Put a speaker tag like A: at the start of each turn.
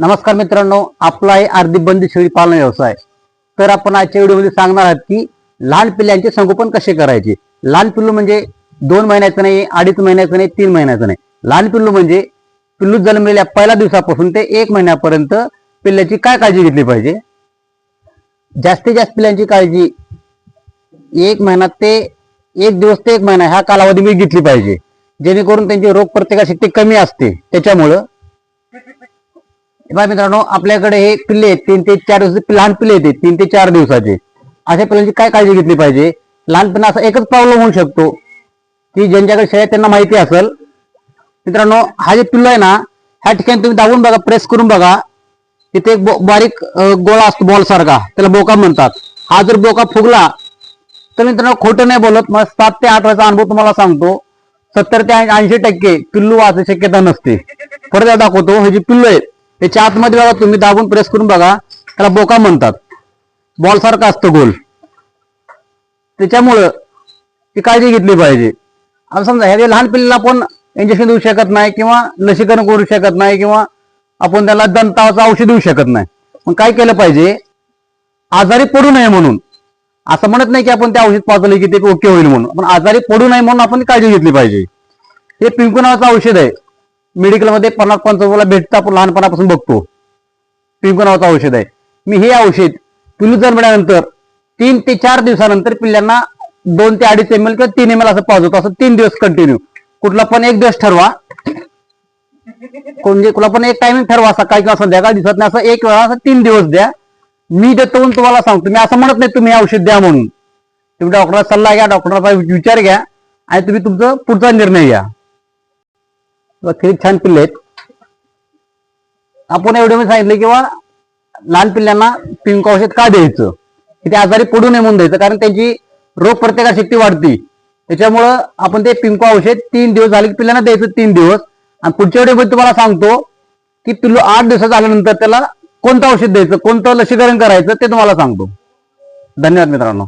A: नमस्कार मित्रांनो आपला आहे अर्धी बंदी शेळी पालन व्यवसाय. तर आपण आजच्या व्हिडिओमध्ये सांगणार आहात की लहान पिल्लांचे संगोपन कसे करायचे? लहान पिल्लू म्हणजे दोन महिन्याचं नाही अडीच महिन्याचं नाही तीन महिन्याचं नाही. लहान पिल्लू म्हणजे पिल्लू जन्मलेल्या पहिल्या दिवसापासून ते एक महिन्यापर्यंत पिल्ल्याची काय काळजी घेतली पाहिजे? जास्तीत जास्त पिल्लांची काळजी एक महिना ते एक दिवस ते एक महिना ह्या कालावधी मी घेतली पाहिजे. जेणेकरून त्यांची रोग प्रतिकारशक्ती कमी असते. त्याच्यामुळं मित्रांनो आपल्याकडे हे पिल्ले आहेत. तीन ते चार दिवसाचे लहान पिल्ले येते तीन ते चार दिवसाचे. अशा पिल्लांची काय काळजी घेतली पाहिजे? लहानपणा असा एकच प्रॉब्लेम होऊ शकतो. की ज्यांच्याकडे शेळ्या त्यांना माहिती असेल. मित्रांनो हा जे पिल्लो आहे ना ह्या ठिकाणी तुम्ही दाबून बघा प्रेस करून बघा. तिथे एक बारीक गोळा असतो बॉल सारखा. त्याला बोका म्हणतात. हा जर बोका फुगला तर मित्रांनो खोटं नाही बोलत. मग सात ते आठ वर्षाचा अनुभव तुम्हाला सांगतो. सत्तर ते ऐंशी टक्के पिल्लू वाचायची शक्यता नसते. परत दाखवतो हे जे पिल्लू आहे त्याच्या आतमध्ये बघा तुम्ही दाबून प्रेस करून बघा. त्याला बोका म्हणतात. बॉल सारखा असतो गोल. त्याच्यामुळं ती काळजी घेतली पाहिजे. आता समजा ह्या लहान पिल्लाला आपण इंजेक्शन देऊ शकत नाही किंवा लसीकरण करू शकत नाही किंवा आपण त्याला दंताचं औषध देऊ शकत नाही. मग काय केलं पाहिजे? आजारी पडू नये म्हणून. असं म्हणत नाही की आपण ते औषध पाजलं की ते ओके होईल म्हणून. पण आजारी पडू नये म्हणून आपण काळजी घेतली पाहिजे. हे पिंकू नावाचं औषध आहे. मेडिकलमध्ये पन्नास पंचावन्नला भेटतं आपण लहानपणापासून बघतो. पिंक नावाचं औषध आहे. मी हे औषध पिल्लू जन्मल्यानंतर तीन ते चार दिवसानंतर पिल्लांना दोन ते अडीच एम एल किंवा तीन एम एल असं पाजवतो असं तीन दिवस कंटिन्यू कुठला पण एक दिवस ठरवा. म्हणजे कुठला पण एक टायमिंग ठरवा सकाळी किंवा संध्याकाळ दिसत नाही असं एक वेळा असं तीन दिवस द्या. मी देतो तुम्हाला सांगतो. मी असं म्हणत नाही तुम्ही औषध द्या म्हणून. तुम्ही डॉक्टरचा सल्ला घ्या डॉक्टरचा विचार घ्या आणि तुम्ही तुमचा पुढचा निर्णय घ्या. किती छान पिल्ले आहेत. आपण एवढं मी सांगितलं किंवा लहान पिल्लांना पिंक औषध का द्यायचं? की ते आजारी पडू नये म्हणून द्यायचं कारण त्यांची रोग प्रतिकार शक्ती वाढती. त्याच्यामुळं आपण ते पिंको औषध तीन दिवस झाले की पिल्लांना द्यायचं तीन दिवस. आणि पुढच्या वेळेमध्ये तुम्हाला सांगतो की पिल्लू आठ दिवसात आल्यानंतर त्याला कोणतं औषध द्यायचं कोणतं लसीकरण करायचं ते तुम्हाला सांगतो. धन्यवाद मित्रांनो.